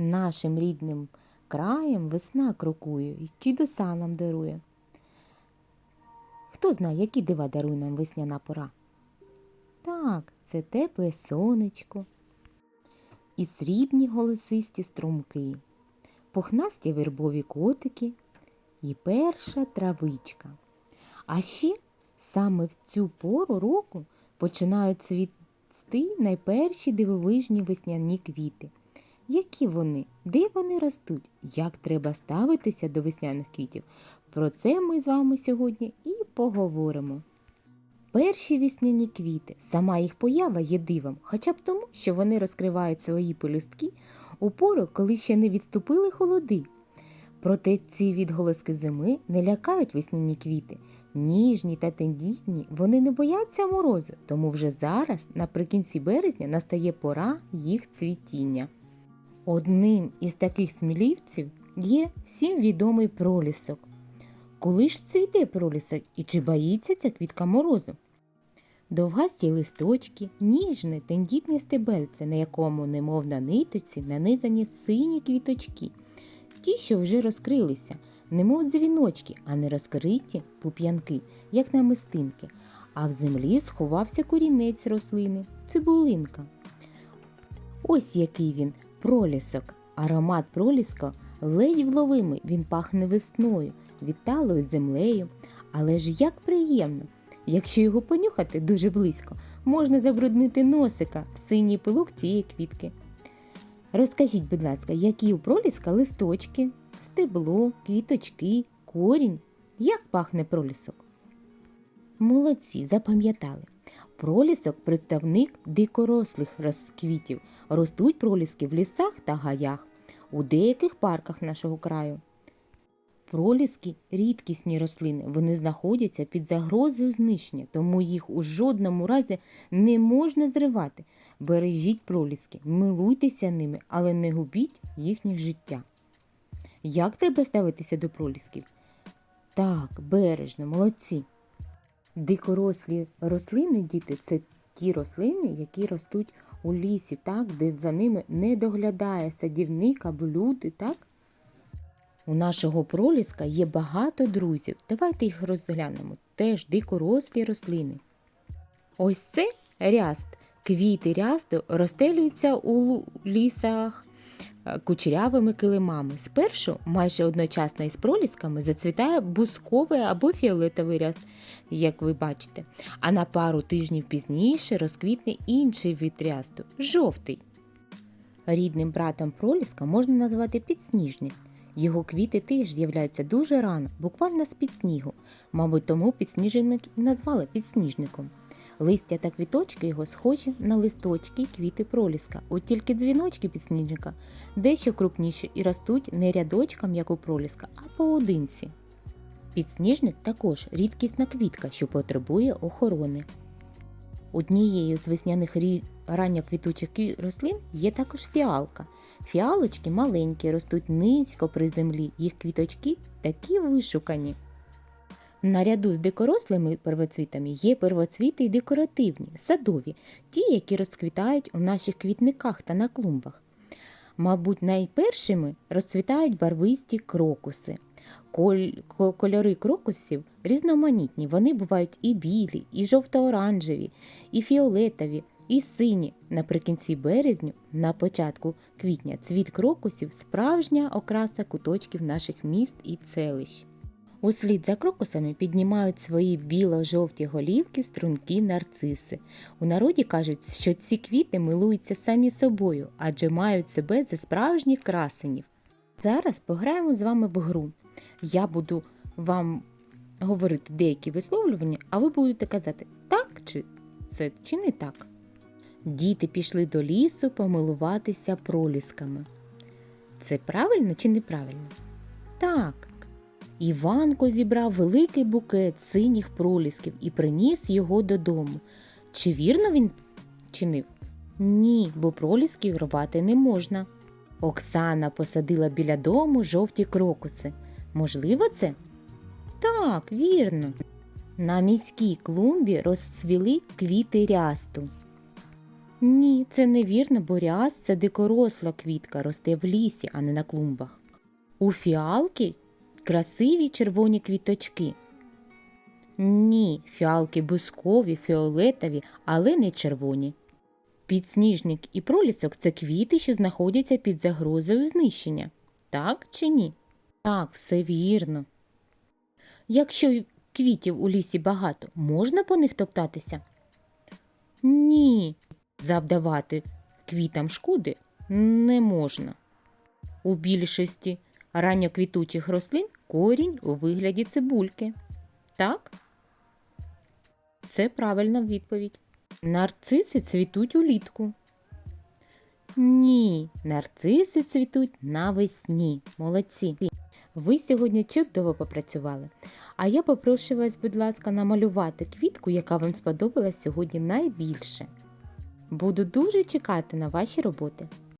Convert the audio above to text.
Нашим рідним краєм весна крокує і чудеса нам дарує. Хто знає, які дива дарує нам весняна пора? Так, це тепле сонечко і срібні голосисті струмки, пухнасті вербові котики і перша травичка. А ще саме в цю пору року починають цвісти найперші дивовижні весняні квіти. Які вони? Де вони ростуть? Як треба ставитися до весняних квітів? Про це ми з вами сьогодні і поговоримо. Перші весняні квіти, сама їх поява є дивом, хоча б тому, що вони розкривають свої пелюстки у пору, коли ще не відступили холоди. Проте ці відголоски зими не лякають весняні квіти. Ніжні та тендітні, вони не бояться морозу, тому вже зараз, наприкінці березня, настає пора їх цвітіння. Одним із таких смілівців є всім відомий пролісок. Коли ж цвіте пролісок і чи боїться ця квітка морозу? Довгасті листочки, ніжне, тендітне стебельце, на якому, немов на ниточці, нанизані сині квіточки, ті, що вже розкрилися, немов дзвіночки, а не розкриті пуп'янки, як намистинки, а в землі сховався корінець рослини, цибулинка. Ось який він пролісок. Аромат проліска ледь вловимий, він пахне весною, відталою землею. Але ж як приємно! Якщо його понюхати дуже близько, можна забруднити носика в синій пилок цієї квітки. Розкажіть, будь ласка, які у проліска листочки, стебло, квіточки, корінь? Як пахне пролісок? Молодці, запам'ятали. Пролісок представник дикорослих розквітів. Ростуть проліски в лісах та гаях, у деяких парках нашого краю. Проліски рідкісні рослини, вони знаходяться під загрозою знищення, тому їх у жодному разі не можна зривати. Бережіть проліски, милуйтеся ними, але не губіть їхнє життя. Як треба ставитися до пролісків? Так, бережно, молодці. Дикорослі рослини, діти, це ті рослини, які ростуть у лісі, так, де за ними не доглядає садівник або люди, так? У нашого проліска є багато друзів. Давайте їх розглянемо. Теж дикорослі рослини. Ось це ряст. Квіти рясту розстелюються у лісах кучерявими килимами. Спершу, майже одночасно із пролісками, зацвітає бусковий або фіолетовий ряст, як ви бачите. А на пару тижнів пізніше розквітне інший вид рясту жовтий. Рідним братом проліска можна назвати підсніжник. Його квіти теж з'являються дуже рано, буквально з-під снігу. Мабуть, тому підсніжник і назвали підсніжником. Листя та квіточки його схожі на листочки квіти проліска, от тільки дзвіночки підсніжника дещо крупніші і ростуть не рядочком, як у проліска, а поодинці. Підсніжник також рідкісна квітка, що потребує охорони. Однією з весняних ранньоквітучих рослин є також фіалка. Фіалочки маленькі, ростуть низько при землі, їх квіточки такі вишукані. Наряду з дикорослими первоцвітами є первоцвіти й декоративні, садові, ті, які розквітають у наших квітниках та на клумбах. Мабуть, найпершими розцвітають барвисті крокуси. Коль- Кольори крокусів різноманітні. Вони бувають і білі, і жовто-оранжеві, і фіолетові, і сині. Наприкінці березню, на початку квітня, цвіт крокусів справжня окраса куточків наших міст і селищ. Услід за крокусами піднімають свої біло-жовті голівки стрункі нарциси. У народі кажуть, що ці квіти милуються самі собою, адже мають себе за справжніх красенів. Зараз пограємо з вами в гру. Я буду вам говорити деякі висловлювання, а ви будете казати так чи це чи не так. Діти пішли до лісу помилуватися пролісками. Це правильно чи неправильно? Так. Іванко зібрав великий букет синіх пролісків і приніс його додому. Чи вірно він чинив? Ні, бо пролісків рвати не можна. Оксана посадила біля дому жовті крокуси. Можливо, це? Так, вірно. На міській клумбі розцвіли квіти рясту. Ні, це невірно, бо ряс це дикоросла квітка, росте в лісі, а не на клумбах. У фіалки красиві червоні квіточки. Ні, фіалки бускові, фіолетові, але не червоні. Підсніжник і пролісок це квіти, що знаходяться під загрозою знищення. Так чи ні? Так, все вірно. Якщо квітів у лісі багато, можна по них топтатися? Ні, завдавати квітам шкоди не можна. У більшості ранньоквітучих рослин корінь у вигляді цибульки. Так? Це правильна відповідь. Нарциси цвітуть улітку. Ні, нарциси цвітуть навесні. Молодці. Ви сьогодні чудово попрацювали. А я попрошу вас, будь ласка, намалювати квітку, яка вам сподобалась сьогодні найбільше. Буду дуже чекати на ваші роботи.